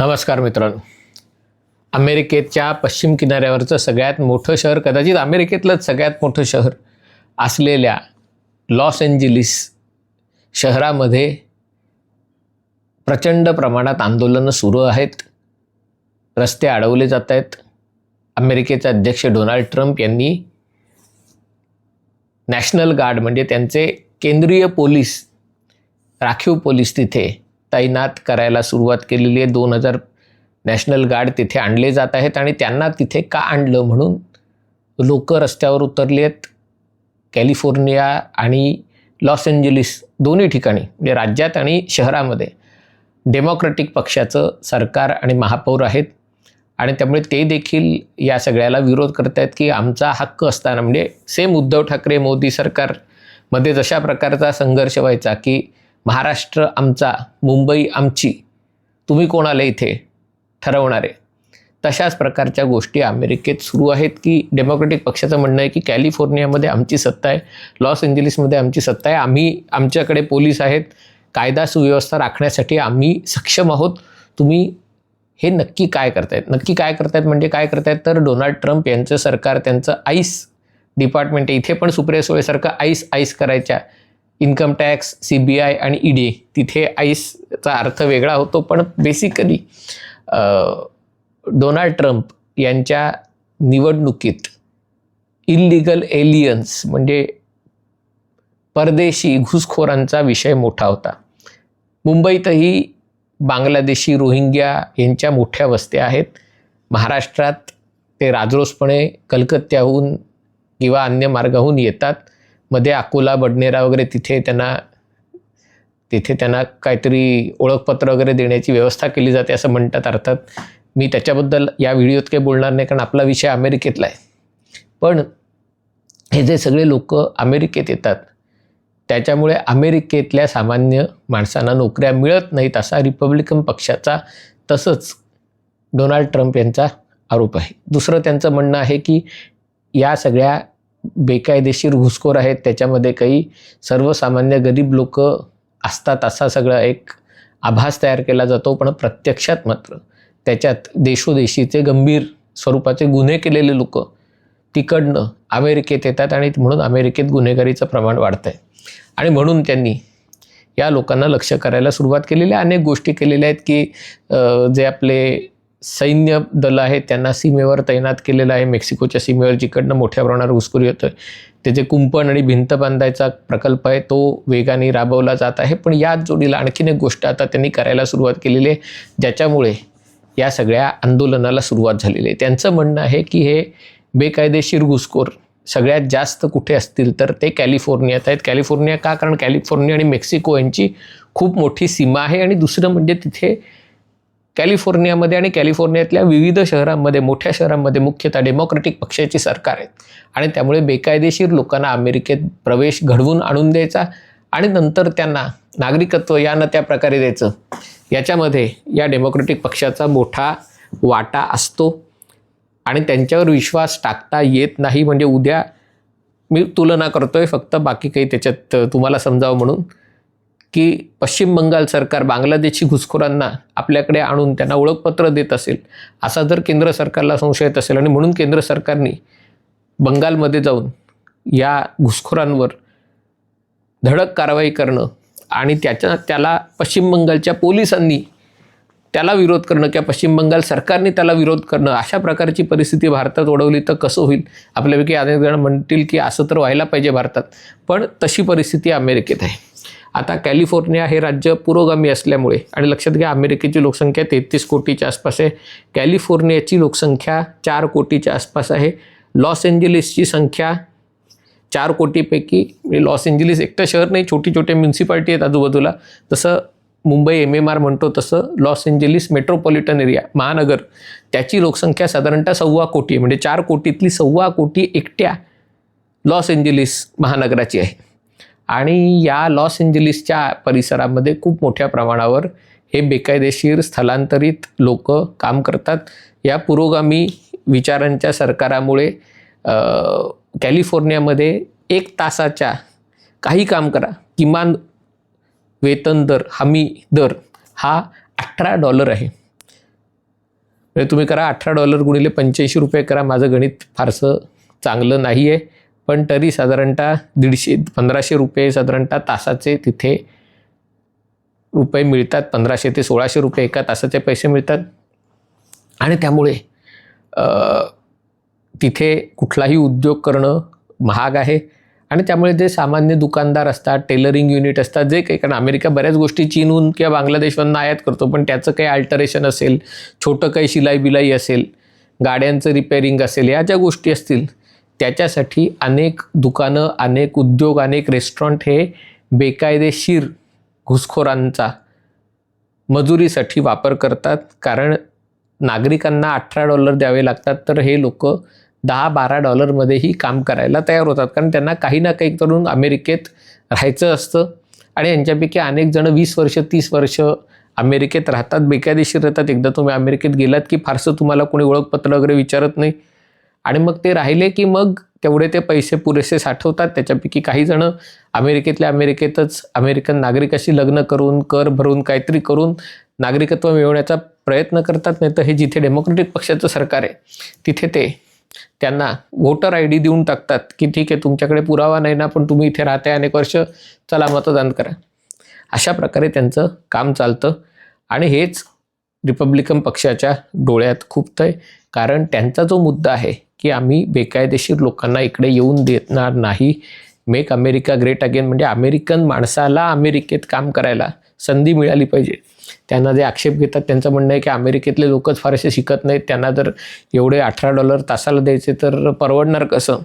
नमस्कार मित्रांनो. अमेरिकेच्या पश्चिम किनाऱ्यावरचं सगळ्यात मोठं शहर कदाचित अमेरिकेतलंच सगळ्यात मोठं शहर असलेल्या लॉस एंजिलिस शहरामध्ये प्रचंड प्रमाणात आंदोलनं सुरू आहेत. रस्ते अडवले जात आहेत. अमेरिकेचे अध्यक्ष डोनाल्ड ट्रम्प यांनी नॅशनल गार्ड म्हणजे त्यांचे केंद्रीय पोलीस राखीव पोलीस तिथे तैनात करायला सुरुवात केलेली आहे. दोन हजार नॅशनल गार्ड तिथे आणले जात आहेत आणि त्यांना तिथे का आणलं म्हणून लोक रस्त्यावर उतरली आहेत. कॅलिफोर्निया आणि लॉस एंजलिस दोन्ही ठिकाणी म्हणजे राज्यात आणि शहरामध्ये डेमोक्रॅटिक पक्षाचं सरकार आणि महापौर आहेत. आणि त्यामुळे ते देखील या सगळ्याला विरोध करत आहेत की आमचा हक्क असताना म्हणजे सेम उद्धव ठाकरे मोदी सरकारमध्ये जशा प्रकारचा संघर्ष व्हायचा की महाराष्ट्र आमचा मुंबई आमची तुम्ही कोणाला इथे ठरवणारे? तशाच प्रकारच्या गोष्टी अमेरिकेत सुरू आहेत की डेमोक्रॅटिक पक्षाचं म्हणणं आहे की कॅलिफोर्नियामध्ये आमची सत्ता आहे लॉस एंजलिसमध्ये आमची सत्ता आहे. आम्ही आमच्याकडे पोलीस आहेत. कायदा सुव्यवस्था राखण्यासाठी आम्ही सक्षम आहोत. तुम्ही हे नक्की काय करतायत? नक्की काय करतायत म्हणजे काय करतायत? तर डोनाल्ड ट्रम्प यांचं सरकार त्यांचं आईस डिपार्टमेंट आहे. इथे पण सुप्रिया सुळेसारखं आईस आईस करायच्या income tax C B I आणि ईडी तिथे आईसचा अर्थ वेगळा होतो पण बेसिकली डोनाल्ड ट्रम्प यांच्या निवडणुकीत इलिगल एलियन्स म्हणजे परदेशी घुसखोरांचा विषय मोठा होता. मुंबईतही बांगलादेशी रोहिंग्या यांच्या मोठ्या वस्त्या आहेत. महाराष्ट्रात ते राजरोसपणे कलकत्त्याहून किंवा अन्य मार्गाहून येतात. मध्ये अकोला बडनेरा वगैरे तिथे त्यांना तिथे त्यांना काहीतरी ओळखपत्र वगैरे देण्याची व्यवस्था केली जाते असं म्हणतात. अर्थात मी त्याच्याबद्दल या व्हिडिओत काही बोलणार नाही कारण आपला विषय अमेरिकेतला आहे. पण हे जे सगळे लोक अमेरिकेत येतात त्याच्यामुळे अमेरिकेतल्या सामान्य माणसांना नोकऱ्या मिळत नाहीत असा रिपब्लिकन पक्षाचा तसंच डोनाल्ड ट्रम्प यांचा आरोप आहे. दुसरं त्यांचं म्हणणं आहे की या सगळ्या बेकायदेशीर घुसखोर आहेत. त्याच्यामध्ये काही सर्वसामान्य गरीब लोक असतात असा सगळा एक आभास तयार केला जातो. पण प्रत्यक्षात मात्र त्याच्यात देशोदेशीचे गंभीर स्वरूपाचे गुन्हे केलेले लोक तिकडनं अमेरिकेत येतात आणि म्हणून अमेरिकेत गुन्हेगारीचं प्रमाण वाढतं आहे आणि म्हणून त्यांनी या लोकांना लक्ष करायला सुरुवात केलेली आहे. अनेक गोष्टी केलेल्या आहेत की जे आपले सैन्य दल आहे त्यांना सीमेवर तैनात केलेलं आहे. मेक्सिकोच्या सीमेवर जिकडनं मोठ्या प्रमाणावर घुसखोरी होतं ते जे कुंपण आणि भिंत बांधायचा प्रकल्प आहे तो वेगाने राबवला जात आहे. पण याच जोडीला आणखीन एक गोष्ट आता त्यांनी करायला सुरुवात केलेली आहे ज्याच्यामुळे या सगळ्या आंदोलनाला सुरुवात झालेली आहे. त्यांचं म्हणणं आहे की हे बेकायदेशीर घुसखोर सगळ्यात जास्त कुठे असतील तर ते कॅलिफोर्नियात आहेत. कॅलिफोर्निया का? कारण कॅलिफोर्निया आणि मेक्सिको यांची खूप मोठी सीमा आहे आणि दुसरं म्हणजे तिथे कॅलिफोर्नियामध्ये आणि कॅलिफोर्नियातल्या विविध शहरांमध्ये मोठ्या शहरांमध्ये मुख्यतः डेमोक्रॅटिक पक्षाची सरकार आहेत. आणि त्यामुळे बेकायदेशीर लोकांना अमेरिकेत प्रवेश घडवून आणून द्यायचा आणि नंतर त्यांना नागरिकत्व या न त्या प्रकारे द्यायचं. याच्यामध्ये या डेमोक्रॅटिक पक्षाचा मोठा वाटा असतो आणि त्यांच्यावर विश्वास टाकता येत नाही. म्हणजे उद्या मी तुलना करतोय फक्त बाकी काही त्याच्यात तुम्हाला समजावं म्हणून. की पश्चिम बंगाल सरकार बांगलादेशी घुसखोरांना आपल्याकडे आणून त्यांना ओळखपत्र देत असेल असा जर केंद्र सरकारला संशय येत असेल आणि म्हणून केंद्र सरकारने बंगालमध्ये जाऊन या घुसखोरांवर धडक कारवाई करणं आणि त्याच्या त्याला पश्चिम बंगालच्या पोलिसांनी त्याला विरोध करणं किंवा पश्चिम बंगाल सरकारने त्याला विरोध करणं अशा प्रकारची परिस्थिती भारतात ओढवली तर कसं होईल? आपल्यापैकी अनेक जण म्हणतील की असं तर व्हायला पाहिजे भारतात पण तशी परिस्थिती अमेरिकेत आहे. आता कॅलिफोर्निया हे राज्य पुरोगामी असल्यामुळे आणि लक्षात घ्या अमेरिकेची लोकसंख्या तेहतीस कोटीच्या आसपास आहे. कॅलिफोर्नियाची लोकसंख्या चार कोटीच्या आसपास आहे. लॉस एंजेलिसची संख्या चार कोटीपैकी म्हणजे लॉस एंजेलिस एकटं शहर नाही छोटी छोटी म्युन्सिपाल्टी आहेत आजूबाजूला. तसं मुंबई एम एम आर म्हणतो तसं लॉस एंजेलिस मेट्रोपॉलिटन एरिया महानगर त्याची लोकसंख्या साधारणतः सव्वा कोटी आहे. म्हणजे चार कोटीतली सव्वा कोटी एकट्या लॉस एंजेलिस महानगराची आहे. आणि या लॉस एंजलिसच्या परिसरामध्ये खूप मोठ्या प्रमाणावर हे बेकायदेशीर स्थलांतरित लोक काम करतात. या पुरोगामी विचारांच्या सरकारामुळे कॅलिफोर्नियामध्ये एक तासाच्या काही काम करा. किमान वेतन दर हमी दर हा अठरा डॉलर आहे. म्हणजे तुम्ही करा अठरा डॉलर गुणिले पंच्याऐंशी रुपये करा. माझं गणित फारसं चांगलं नाही आहे पण तरी साधारणतः दीडशे पंधराशे रुपये साधारणतः तासाचे तिथे रुपये मिळतात. पंधराशे ते सोळाशे रुपये एका तासाचे पैसे मिळतात. आणि त्यामुळे तिथे कुठलाही उद्योग करणं महाग आहे. आणि त्यामुळे जे सामान्य दुकानदार असतात टेलरिंग युनिट असतात जे काही कारण अमेरिका बऱ्याच गोष्टी चीनहून किंवा बांगलादेशवरून आयात करतो पण त्याचं काही अल्टरेशन असेल छोटं काही शिलाई बिलाई असेल गाड्यांचं रिपेअरिंग असेल या ज्या गोष्टी असतील त्याच्यासाठी अनेक दुकानं अनेक उद्योग अनेक रेस्टॉरंट हे बेकायदेशीर घुसखोरांचा मजुरीसाठी वापर करतात. कारण नागरिकांना अठरा डॉलर द्यावे लागतात तर हे लोक दहा बारा डॉलरमध्येही काम करायला तयार होतात. कारण त्यांना काही ना काही करून अमेरिकेत राहायचं असतं. आणि यांच्यापैकी अनेक जण वीस वर्ष तीस वर्ष अमेरिकेत राहतात. बेकायदेशीर राहतात. एकदा तुम्ही अमेरिकेत गेलात की फारसं तुम्हाला कोणी ओळखपत्र वगैरे विचारत नाही. आणि मग ते राहिले की मग तेवढे ते पैसे पुरेसे साठवतात. त्याच्यापैकी काही जण अमेरिकेतल्या अमेरिकेतच अमेरिकन नागरिकाशी लग्न करून कर भरून काहीतरी करून नागरिकत्व मिळवण्याचा प्रयत्न करतात. नाही तर हे जिथे डेमोक्रेटिक पक्षाचं सरकार आहे तिथे ते त्यांना वोटर आय डी देऊन टाकतात की ठीक आहे तुमच्याकडे पुरावा नाही ना पण तुम्ही इथे राहताय अनेक वर्ष चला मतदान करा. अशा प्रकारे त्यांचं काम चालतं. आणि हेच रिपब्लिकन पक्षाच्या डोळ्यात खुपतंय. कारण त्यांचा जो मुद्दा आहे की आम्ही बेकायदेशीर लोकांना इकडे येऊन देणार नाही मेक अमेरिका ग्रेट अगेन म्हणजे अमेरिकन माणसाला अमेरिकेत काम करायला संधी मिळाली पाहिजे. त्यांना जे आक्षेप घेतात त्यांचं म्हणणं आहे की अमेरिकेतले लोकच फारसे शिकत नाहीत त्यांना जर एवढे अठरा डॉलर तासाला द्यायचे तर परवडणार कसं?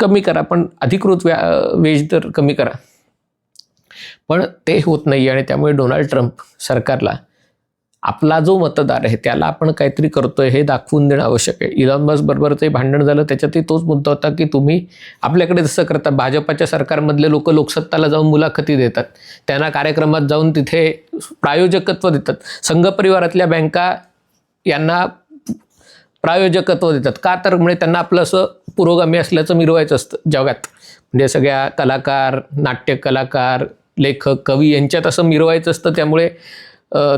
कमी करा पण अधिकृत व्या वेज तर कमी करा. पण ते होत नाही आणि त्यामुळे डोनाल्ड ट्रम्प सरकारला आपला जो मतदार आहे त्याला आपण काहीतरी करतोय हे दाखवून देणं आवश्यक आहे. इलॉन मस्क ते भांडण झालं त्याच्यातही तोच मुद्दा होता की तुम्ही आपल्याकडे जसं करता भाजपाच्या सरकारमधले लोक लोकसत्ताला जाऊन मुलाखती देतात. त्यांना कार्यक्रमात जाऊन तिथे प्रायोजकत्व देतात. संघ परिवारातल्या बँका यांना प्रायोजकत्व देतात. का तर म्हणजे त्यांना आपलं असं पुरोगामी असल्याचं मिरवायचं असतं जगात. म्हणजे सगळ्या कलाकार नाट्य कलाकार लेखक कवी यांच्यात असं मिरवायचं असतं त्यामुळे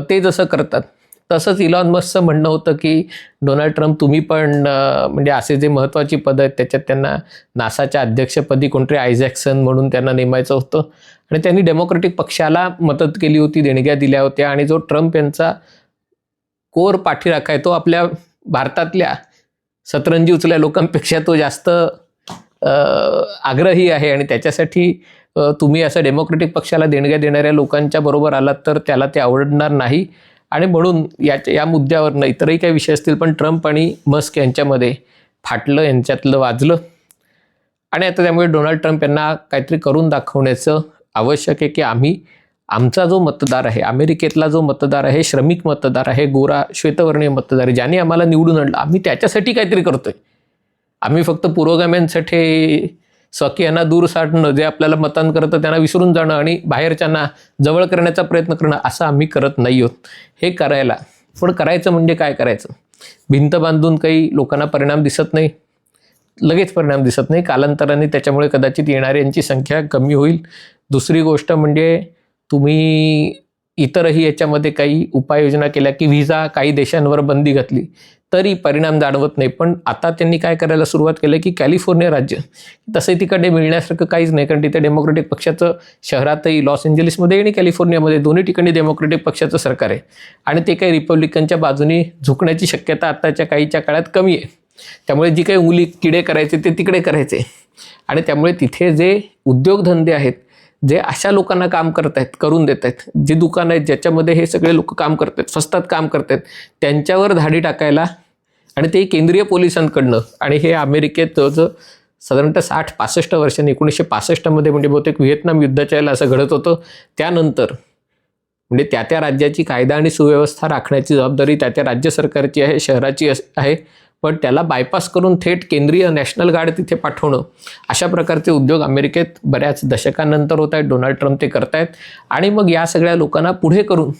ते जसं करतात. तसंच इलॉन मस्कचं म्हणणं होतं की डोनाल्ड ट्रम्प तुम्ही पण म्हणजे असे जे महत्त्वाची पद आहेत त्याच्यात त्यांना नासाच्या अध्यक्षपदी कोणतरी आयझॅक्सन म्हणून त्यांना नेमायचं होतं. आणि त्यांनी डेमोक्रेटिक पक्षाला मदत केली होती देणग्या दिल्या होत्या. आणि जो ट्रम्प यांचा कोर पाठीराखा आहे तो आपल्या भारतातल्या सतरंजी उचल्या लोकांपेक्षा तो जास्त आग्रही आहे आणि त्याच्यासाठी तुम्ही असं डेमोक्रेटिक पक्षाला देणग्या देणाऱ्या लोकांच्या बरोबर आलात तर त्याला ते आवडणार नाही. आणि म्हणून याच्या या मुद्द्यावरनं इतरही काही विषय असतील पण ट्रम्प आणि मस्क यांच्यामध्ये फाटलं यांच्यातलं वाजलं. आणि आता त्यामुळे डोनाल्ड ट्रम्प यांना काहीतरी करून दाखवण्याचं आवश्यक आहे की आम्ही आमचा जो मतदार आहे अमेरिकेतला जो मतदार आहे श्रमिक मतदार आहे गोरा श्वेतवर्णीय मतदार आहे ज्याने आम्हाला निवडून आणलं आम्ही त्याच्यासाठी काहीतरी करतोय. आम्ही फक्त पुरोगाम्यांसाठी स्वकीयांना दूर साठणं जे आपल्याला मतान करतं त्यांना विसरून जाणं आणि बाहेरच्यांना जवळ करण्याचा प्रयत्न करणं असं आम्ही करत नाही आहोत. हे करायला पण करायचं म्हणजे काय करायचं? भिंत बांधून काही लोकांना परिणाम दिसत नाही. लगेच परिणाम दिसत नाही. कालांतराने त्याच्यामुळे कदाचित येणाऱ्यांची संख्या कमी होईल. दुसरी गोष्ट म्हणजे तुम्ही इतरही याच्यामध्ये काही उपाययोजना केल्या की व्हिजा काही देशांवर बंदी घातली. तरी परिणाम जाणवत नाही. पण आता त्यांनी काय करायला सुरुवात केली की कॅलिफोर्निया राज्य. तसंही तिकडे मिळण्यासारखं काहीच नाही. कारण तिथे डेमोक्रेटिक पक्षाचं शहरातही लॉस एंजलिसमध्ये आणि कॅलिफोर्नियामध्ये दोन्ही ठिकाणी डेमोक्रेटिक पक्षाचं सरकार आहे. आणि ते काही रिपब्लिकनच्या बाजूने झुकण्याची शक्यता आत्ताच्या काहीच्या काळात कमी आहे. त्यामुळे जी काही मुली किडे करायचे ते तिकडे करायचे. आणि त्यामुळे तिथे जे उद्योगधंदे आहेत जे अशा लोकांना काम करत आहेत करून देत आहेत जी दुकानं आहेत ज्याच्यामध्ये हे सगळे लोक काम करत आहेत स्वस्तात काम करत आहेत त्यांच्यावर धाडी टाकायला आणि ते केंद्रीय पोलिसांकडनं आणि हे अमेरिकेत जो साधारणतः साठ पासष्ट वर्षांनी एकोणीसशे पासष्टमध्ये म्हणजे बहुतेक व्हिएतनाम युद्धाच्या वेळेला असं घडत होतं. त्यानंतर म्हणजे त्या त्या राज्याची कायदा आणि सुव्यवस्था राखण्याची जबाबदारी त्या त्या राज्य सरकारची आहे शहराची आहे. पण त्याला बायपास करून थेट केंद्रीय नॅशनल गार्ड तिथे पाठवणं. अशा प्रकारचे उद्योग अमेरिकेत बऱ्याच दशकांनंतर होत आहेत. डोनाल्ड ट्रम्प ते करतायत. आणि मग या सगळ्या लोकांना पुढे करून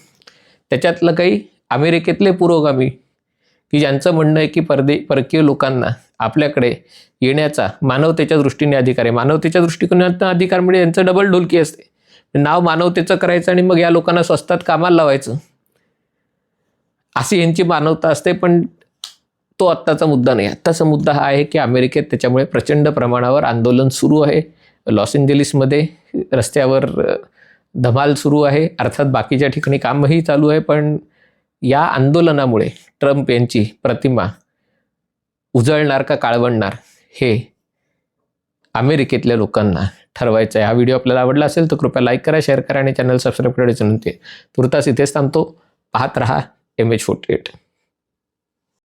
त्याच्यातलं काही अमेरिकेतले पुरोगामी की ज्यांचं म्हणणं आहे की परदे परकीय लोकांना आपल्याकडे येण्याचा मानवतेच्या दृष्टीने अधिकार आहे. मानवतेच्या दृष्टिकोनातून अधिकार म्हणजे यांचं डबल ढोलकी असते. नाव मानवतेचं करायचं आणि मग या लोकांना स्वस्तात कामाला लावायचं. अशी यांची मानवता असते. पण तो आत्ताचा मुद्दा नाही. आत्ताचा मुद्दा हा आहे की अमेरिकेत त्याच्यामुळे प्रचंड प्रमाणावर आंदोलन सुरू आहे. लॉस एंजेलिसमध्ये रस्त्यावर धमाल सुरू आहे. अर्थात बाकीच्या ठिकाणी कामही चालू आहे. पण या आंदोलनामुळे ट्रम्प यांची प्रतिमा उजळणार का काळवणणार हे अमेरिकेतल्या लोकांना ठरवायचं आहे. हा व्हिडिओ आपल्याला आवडला असेल तर कृपया लाईक करा शेअर करा आणि चॅनल सबस्क्राईब करायचं विनंती तुर्तास इथेच थांबतो. पाहत रहा एम एच फोर्टी एट